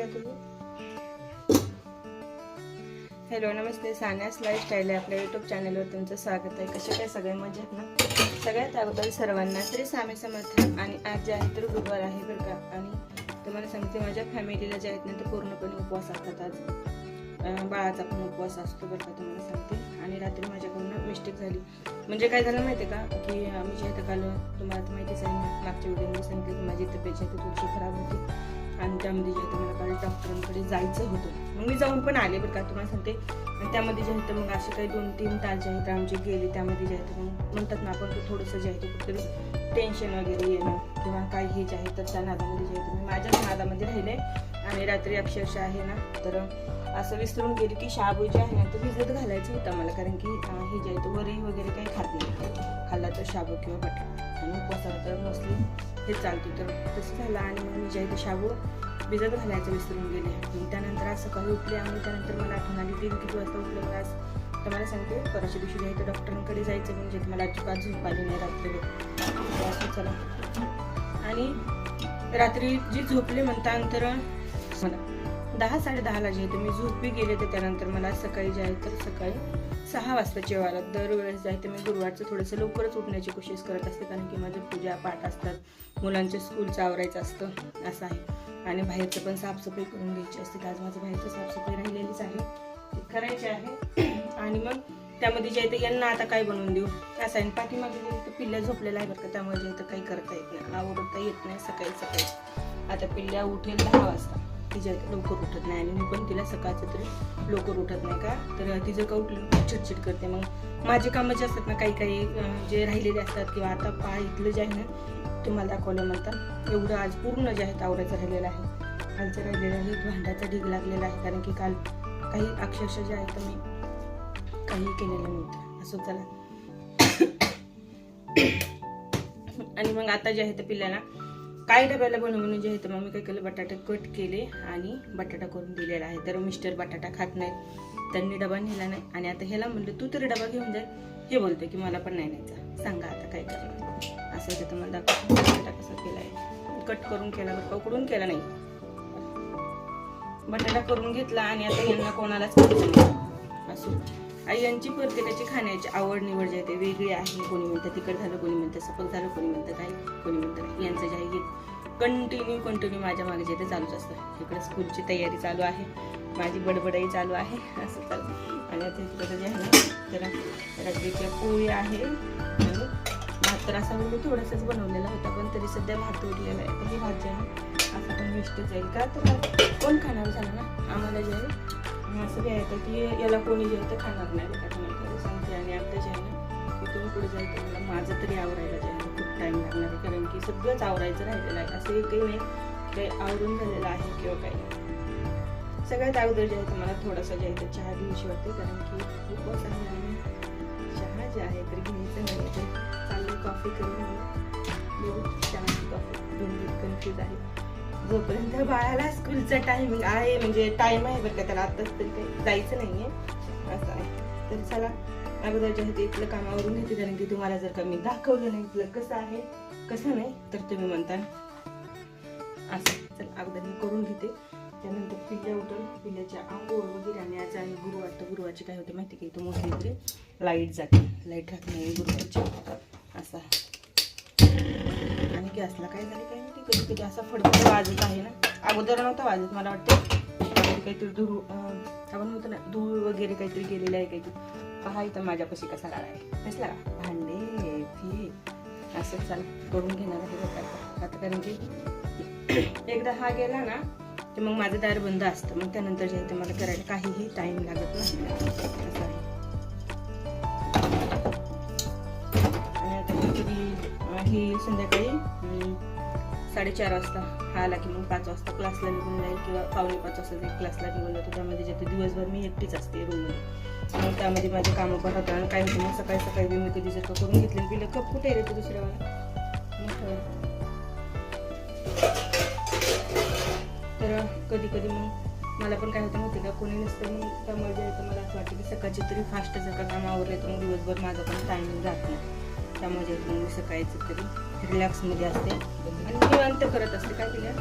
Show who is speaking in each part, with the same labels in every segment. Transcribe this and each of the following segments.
Speaker 1: गेला तुम्ही? हॅलो नमस्ते. सान्यास लाईफस्टाईल आहे आपल्या युट्यूब चॅनलवर तुमचं स्वागत आहे. कसे काय? सगळे मजेत ना? सगळ्यात अगोदर सर्वांना श्री स्वामी समर्थ आणि आज जे आहे तर गुरुवार आहे बरं का. आणि तुम्हाला सांगते माझ्या फॅमिलीला जे आहेत ना ते पूर्णपणे उपवास असतात आज. बाळाचा पण उपवास असतो बरं का तुम्हाला सांगते. आणि रात्री माझ्याकडून मिस्टेक झाली. म्हणजे काय झालं माहिती आहे का? की आम्ही जे आहे काल तुम्हाला तर माहितीच आहे ना, मागच्या व्हिडिओमध्ये सांगितलं की माझी तब्येत जी आहे ती थोडीशी खराब होती. आणि त्यामध्ये जे आहे मला काल डॉक्टरांकडे जायचं होतं. मग मी जाऊन पण आले बरं का तुम्हाला सांगते. आणि त्यामध्ये जे आहे तर मग असे काही दोन तीन तास जे आहेत आमचे गेले त्यामध्ये जे आहे मग म्हणतात ना आपण थोडंसं जे आहे ते कुठेतरी टेन्शन वगैरे येणं किंवा काही हे जे आहे तर त्या नादामध्ये जे आहे मी माझ्याच नादामध्ये राहिले. आणि रात्री अक्षरशः आहे ना तर असं विसरून गेली की शाबू जे आहे ना तर भिजत घालायचं होतं मला कारण की हे जे आहे तो वरही वगैरे काही खात नाही. खाल्ला तर शाबू किंवा बटाटा. आणि उपवासाला तर मोस्टली हे चालते. तर तसं झालं आणि मग मी ज्या आहे ते भिजत घालायचं विसरून गेले. मग त्यानंतर आज सकाळी उठले आणि त्यानंतर मला आठवण आली तीन किती वाजता उठलं मला आज? तर मला सांगते परवाच्या दिवशी जे डॉक्टरांकडे जायचं म्हणजे मला अजिबात झोप आली नाही रात्री. असं चला. आणि रात्री जी झोपले म्हणतानंतर मला दहा साडे दहाला जे आहे मी झोपी गेले तर त्यानंतर मला सकाळी जे आहे तर सकाळी सहा वाजता जेवायला दरवेळेस जायचं मी गुरुवारचं थोडंसं लवकरच उठण्याची कोशिश करत असते कारण की माझे पूजा पाठ असतात मुलांचं स्कूलचं आवरायचं असतं असं आहे. आणि बाहेरचं पण साफसफाई करून घ्यायची असते आज माझं बाहेरचं साफसफाई राहिलेलीच आहे. ती करायची आहे. आणि मग त्यामध्ये जे आहे यांना आता काय बनवून देऊ? असं आहे. आणि पाठीमागे तर पिल्ल्या झोपलेला आहे बरं का त्यामुळे जे आहे काही करता येत नाही आवडता येत नाही सकाळी सकाळी. आता पिल्ल्या उठेल दहा वाजता. तिच्या लवकर उठत नाही आणि मी पण तिला सकाळचं तरी लवकर उठत नाही का? तर तिचं का उठलं चिडचिड करते? मग माझे कामं जे असतात ना काही काही जे राहिलेले असतात किंवा आता पहा इथलं जे आहे ना तुम्हाला दाखवलं म्हणतात एवढं आज पूर्ण जे आहे आवडायचं राहिलेलं आहे. कालचं राहिलेलं आहे भांड्याचा ढीग लागलेला आहे कारण की काल काही अक्षरशः जे आहे तर मी काही केलेलं नव्हतं. असं चला. आणि मग आता जे आहे ते पिल्ल्याला काय डब्याला बनवून जे आहे तर मग मी काय केलं बटाटे कट केले आणि बटाटा करून दिलेला आहे. तर मिस्टर बटाटा खात नाहीत त्यांनी डबा नेला नाही. आणि आता ह्याला म्हणलं तू तरी डबा घेऊन जाय हे बोलतो की मला पण नाही न्यायचा. सांगा आता काय करणार. असं आहे तर मला दाखव बटाटा कसा केला आहे कट करून केला बरं उकडून केला नाही. बटाटा करून घेतला आणि आता यांना कोणालाच खायचं असो. यांची प्रत्येकाची खाण्याची आवड निवड जे आहे ते वेगळी आहे. कोणी म्हणतं तिखट झालं कोणी म्हणतं सपक झालं कोणी म्हणतं काय कोणी म्हणतं काय यांचं जे आहे हे कंटिन्यू कंटिन्यू माझ्या मागे जे ते चालूच असतं. इकडे स्कूलची तयारी चालू आहे. माझी बडबडही चालू आहे. असं चालू. आणि आता इकडं जे आहे जरा रात्रीच्या पोळी आहे. आणि भात तर असा म्हणजे मी थोडासाच बनवलेला होता पण तरी सध्या भात उरलेला आहे. तर भात जे आहे. असं पण वेस्टच जाईल का तर कोण खाणार झालं? असं की याला कोणी जे खाणार नाही बघा सांगते. आणि आता जे आहे ना इथून पुढे जायचं मला माझं तरी आवरायला जे खूप टाईम लागणार आहे. कारण की सगळंच आवरायचं राहिलेलं आहे. असं काही नाही काही आवरून झालेलं आहे किंवा काही सगळ्यात अगोदर जे आहे ते मला थोडासा जे आहे ते चहा घेऊशी वाटते कारण की खूपच आहे आणि चहा जे आहे तर घ्यायचं नाही तर कॉफी करून बघू चहा कॉफी दोन कन्फ्यूज आहे जोपर्यंत बाळाला स्कूलचा टायमिंग आहे म्हणजे टाइम आहे बरं का त्याला आत्ताच तरी काही जायचं नाही आहे असं आहे. तर चला अगोदरच्या जे इथलं कामावरून घेते कारण की तुम्हाला जर का मी दाखवलं नाही इथलं कसं आहे कसं नाही तर तुम्ही म्हणता असं चल अगोदर मी करून घेते. त्यानंतर पिल्ल्या उठून पिल्ल्याच्या आंघोळ वगैरे आणि आज आहे गुरुवार तर गुरुवारची काय होते माहिती की? तो मोस्टली इकडे लाइट जाते. लाइट राहत नाही गुरुवारची. असा आणि गॅसला काय झाले काय? कधी कधी असा फडफड वाजत आहे ना. अगोदर नव्हता वाजत मला वाटते. काहीतरी धूळ आपण म्हणतो ना धूळ वगैरे काहीतरी गेलेलं आहे काहीतरी. पहा इथं माझ्यापाशी कसा लागा आहे. नसला का? भांडे फी असं चाल करून घेणार आहे आता. कारण की एकदा हा गेला ना तर मग माझं दार बंद असतं. मग त्यानंतर जे आहे ते मला करायला काहीही टाईम लागत नाही. आणि आता कधी ही संध्याकाळी साडेचार वाजता. हा आला की मग पाच वाजता क्लासला निघून जाईल किंवा पावणे पाच वाजता जे क्लासला निघून जातो त्यामध्ये जे दिवसभर मी एकटीच असते रूममध्ये मग त्यामध्ये माझे कामं पण होतात आणि काय होतं मग सकाळी सकाळी बी मी कधी जर का करून घेतले पिलं. कप कुठे येते दुसऱ्या वेळेला तर कधी कधी मग मला पण काय होतं माहिती का? कोणी नसतं मग त्यामुळे जे मला असं वाटतं की सकाळची तरी फास्ट जर का कामावर येतो मग दिवसभर माझा पण टायमिंग जात नाही. त्यामुळे जे मग सकाळचं तरी रिलॅक्समध्ये असते. आणि निवांत करत असते काय दिल्या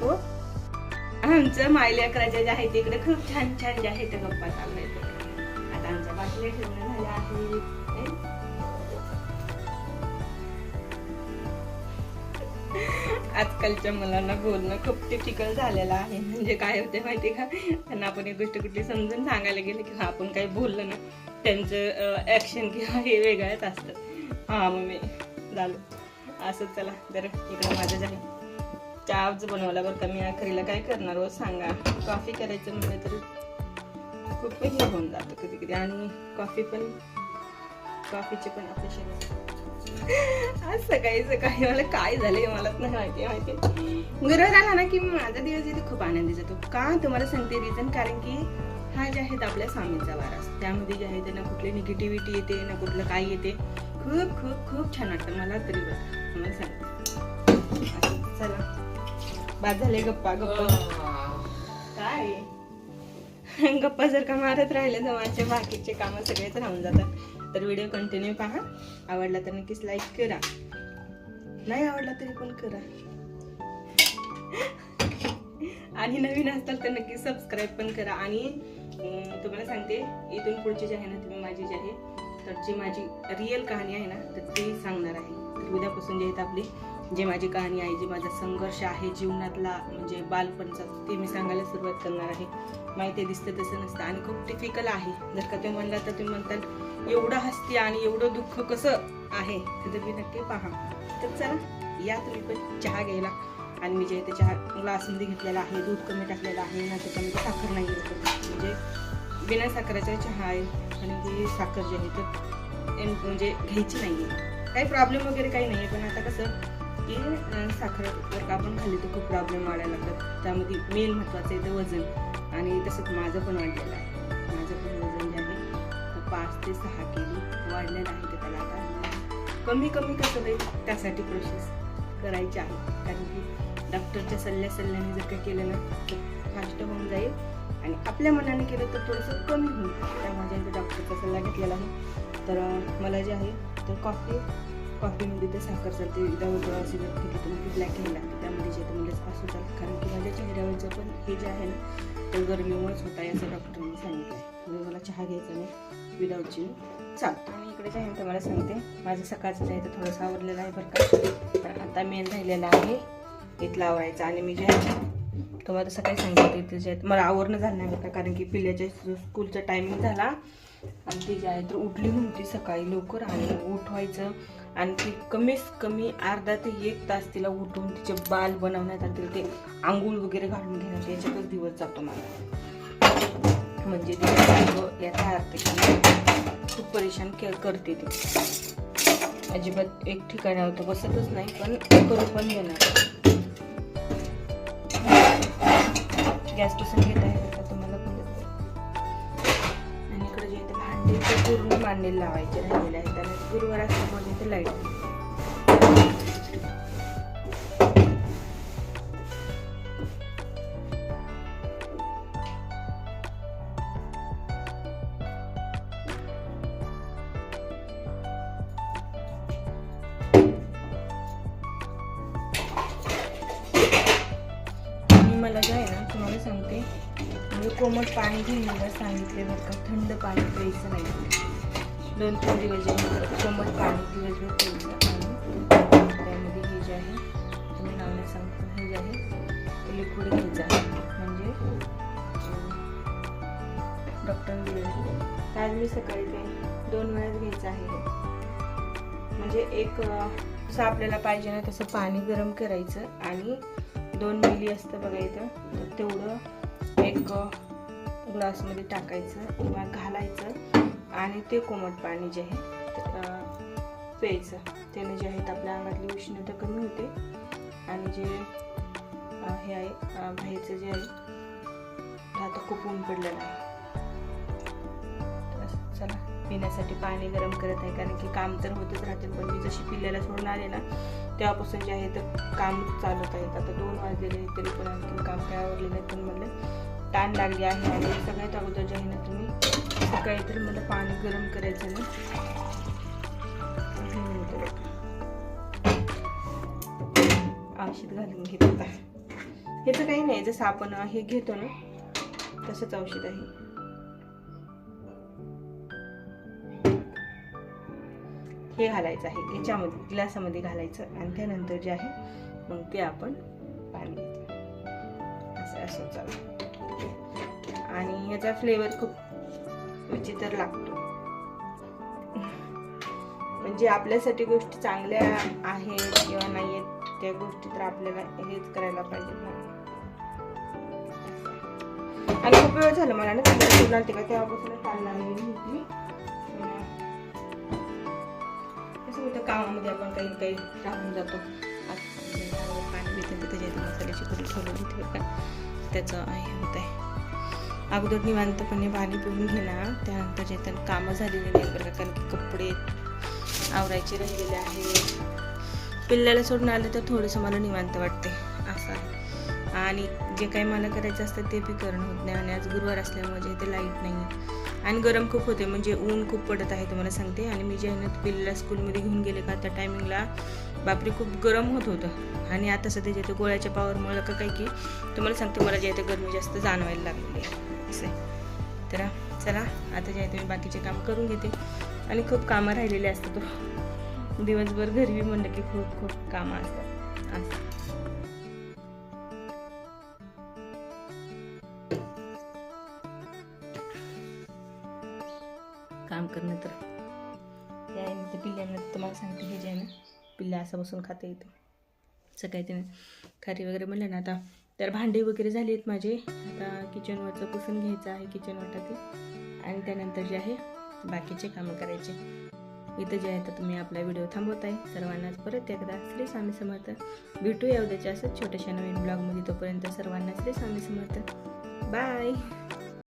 Speaker 1: हो? आमचं मायल्या अकराच्या जे आहे तिकडे खूप छान छान जे आहे गप्पा चालल्या आता आमच्या बाटल्या ठेवल्या झाल्या आहेत. आजकालच्या मुलांना बोलणं खूप टिपिकल झालेलं आहे. म्हणजे काय होते माहिती का? त्यांना आपण एक गोष्ट कुठली समजून सांगायला गेलं की आपण काही बोललं ना त्यांचं ॲक्शन किंवा हे वेगळंच असतं हा मम्मी झालं असंच चला तर इकडं माझं झालं. चहाच बनवला बरं का मी आखरीला काय करणार हो सांगा. कॉफी करायचं म्हणलं तर खूप हे होऊन जातं कधी कधी. आणि कॉफी पण कॉफीचे पण आज सकाळी सकाळी मला काय झालंय मलाच नाही माहिती माहिती गुरुवार आला ना की माझा दिवस इथे खूप आनंदी जातो का तुम्हाला सांगते रिझन कारण की हा जे आहेत आपल्या स्वामींचा वार. त्यामध्ये जे आहे ते ना कुठली निगेटिव्हिटी येते ना कुठलं काय येते. खूप खूप खूप छान वाटतं. मला तरी मला असं, चला. बाद झाले गप्पा गप्पा. काय? गप्पा जर का मारत राहिले तर माझे बाकीचे कामं सगळेच राहून जातात. तर व्हिडिओ कंटिन्यू पहा. आवडला तर नक्कीच लाईक करा. नाही आवडला तरी पण करा. आणि नवीन असताल तर नक्की सबस्क्राईब पण करा. आणि तुम्हाला सांगते इथून पुढची जी आहे ना तुम्ही माझी जी आहे तर जी माझी रिअल कहाणी आहे ना तर ती सांगणार आहे. तर उद्यापासून जे आहेत आपली जे माझी कहाणी आहे जे माझा संघर्ष आहे जीवनातला म्हणजे बालपणचा ते मी सांगायला सुरुवात करणार आहे. माहिती दिसतं तसं नसतं आणि खूप टिपिकल आहे. जर का तुम्ही म्हणला तर तुम्ही म्हणताल एवढं हसते आणि एवढं दुःख कसं आहे? तर तुम्ही नक्की पहा. तर चला या तुम्ही पण चहा घ्यायला. आणि मी जे त्याच्या ग्लासमध्ये घेतलेला आहे दूध कमी टाकलेलं आहे ना त्याच्यामध्ये साखर नाही आहे म्हणजे बिना साखरेचा चहा आहे आणि ती साखर जी आहे तर म्हणजे घ्यायची नाही आहे. काही प्रॉब्लेम वगैरे काही नाही आहे पण आता कसं की साखर जर का आपण खाल्ली तर खूप प्रॉब्लेम वाढायला लागतात. त्यामध्ये मेन महत्त्वाचं आहे ते वजन. आणि तसंच माझं पण वाढलेलं आहे. माझं पण वजन जे आहे तर पाच ते सहा केली वाढलेलं आहे ते त्याला आता. कमी कमी कसं होईल त्यासाठी प्रोसेस करायची आहे. कारण की डॉक्टरच्या सल्ल्या सल्ल्याने जर काही केलं ना फास्ट होऊन जाईल. आणि आपल्या मनाने केलं तर थोडंसं कमी होईल. त्या माझ्या इथे डॉक्टरचा सल्ला घेतलेला आहे तर मला जे आहे तर कॉफी कॉफीमध्ये ते साखर चालते. विदाऊट असे जर की तुम्ही ब्लॅक घ्यायला लागते. त्यामध्ये जे तुम्हाला असू चालतं कारण की माझ्या चेहऱ्यावरचं पण हे जे आहे ना ते गरमीमुळेच होत आहे असं डॉक्टरांनी सांगितलं आहे म्हणजे मला चहा घ्यायचा नाही. विदाऊटची चालतो. मी इकडे जे आहे तुम्हाला सांगते. माझं सकाळचं जे आहे ते थोडंसं आवडलेलं आहे बरं का. पण आता मेन राहिलेला आहे इथलं आवरायचं आणि मी जे आहे तुम्हाला सकाळी सांगितलं इथे जे मला आवरणं झालं नाही बघा का कारण की पिल्याच्या स्कूलचा टायमिंग झाला आणि ती जी आहे तर उठली नव्हती सकाळी लवकर आणि उठवायचं. आणि ती कमीत कमी अर्धा ते एक तास तिला उठून तिचे बाल बनवण्यात आतील ते आंघोळ वगैरे घालून घेण्यात याच्यातच दिवस जातो मला म्हणजे ती याचा अर्थ खूप परेशान के करते ती. अजिबात एक ठिकाणी होतं बसतच नाही पण करू पण देणार. गॅस स्टेशन घेत आहे आता तुम्हाला पण आणि इकडे जे इथे भांडे ते पूर्ण मांडीला लावायचे राहिलेले आहेत. आणि गुरुवार असल्यामुळे इथे लाइट. कोमट पाणी घ्यायला सांगितले बरं का. थंड पाणी प्यायचं नाही. दोन तीन दिवस आहे कोमट पाणी दिवसभर प्यायचं आणि त्यामध्ये हे जे आहे तुम्ही नावाने सांगतो हे जे आहे ते लिक्विड घ्यायचं आहे. म्हणजे डॉक्टरने दिलेलं आहे. सकाळी ते दोन वेळाच घ्यायचं आहे. म्हणजे एक जसं आपल्याला पाहिजे ना तसं पाणी गरम करायचं आणि दोन मिली असतं बघा इथं तेवढं एक ग्लासमध्ये टाकायचं किंवा घालायचं आणि ते कोमट पाणी जे आहे प्यायचं. त्याने जे आहे ते आपल्या अंगातली उष्णता कमी होते. आणि जे हे आहे बाहेरचं जे आहे ते आता खूप ऊन पडलेलं आहे. चला पिण्यासाठी पाणी गरम करत आहे कारण की काम तर होतच राहते पण मी जशी पिल्ल्याला सोडून आले ना तेव्हापासून जे आहे तर काम चालत आहेत आता दोन वाजलेले तरी पण आणखी काम काय आवडले नाही पण म्हणलं. ताण लागली आहे आणि सगळ्यात अगोदर जे आहे ना तुम्ही सकाळी तर मला पाणी गरम करायचं ना। औषध घालून घेत आता तर काही नाही जसं आपण हे घेतो ना तसंच औषध आहे हे। घालायचं आहे याच्यामध्ये ग्लासामध्ये घालायचं आणि त्यानंतर जे आहे मग ते आपण पाणी घ्यायचं असं असं चालू. आणि ह्याचा फ्लेवर खूप विचित्र लागतो. म्हणजे आपल्यासाठी गोष्टी चांगल्या आहेत किंवा नाही आहेत त्या गोष्टी तर आपल्याला हेच करायला पाहिजे ना. आणि खूप वेळ झालं मला ना चांगलं घेऊन का? तेव्हापासून काल लागलेली होती. कसं होतं कामामध्ये आपण काही काही राहून जातो. पाणी भेटते त्याच्यात मसाल्याची करून ठेवलेली होती. का त्याचं हे होत आहे अगोदर निवांतपणे पाणी पिऊन घेणार. त्यानंतर जे तर कामं झालेली नाही बरं कारण की कपडे आवरायचे राहिलेले आहे पिल्ल्याला सोडून आलं तर थोडंसं मला निवांत वाटते असं आहे. आणि जे काही मला करायचं असतं ते बी करणं होत नाही. आणि आज गुरुवार असल्यामुळे जे ते लाइट नाही आहे आणि गरम खूप होते म्हणजे ऊन खूप पडत आहे तुम्हाला सांगते. आणि मी जे आहे स्कूलमध्ये घेऊन गेले का त्या टायमिंगला बापरे खूप गरम होत होतं. आणि आता सध्या जे गोळ्याच्या पावरमुळं का काय की तुम्हाला सांगते मला जे आहे ते गरमी जास्त जाणवायला लागलेली आहे. असं तर चला आता जे आहे ते मी बाकीचे काम करून घेते. आणि खूप कामं राहिलेले असतात हो. दिवसभर घरी म्हणलं की खूप खूप कामं असतात. असं. बसून खाते येते सकाळी त्याने खारी वगैरे म्हणलं ना आता तर भांडी वगैरे झाली आहेत माझे. आता किचनवरचं पुसून घ्यायचं आहे किचन ते. आणि त्यानंतर जे आहे बाकीचे कामं करायचे. इथं जे आहे तर तुम्ही आपला व्हिडिओ थांबवत आहे सर्वांनाच परत एकदा श्री स्वामी समर्थ. भेटूया उद्याच्या असंच छोट्याशा नवीन ब्लॉगमध्ये तोपर्यंत सर्वांना श्री स्वामी समर्थ. बाय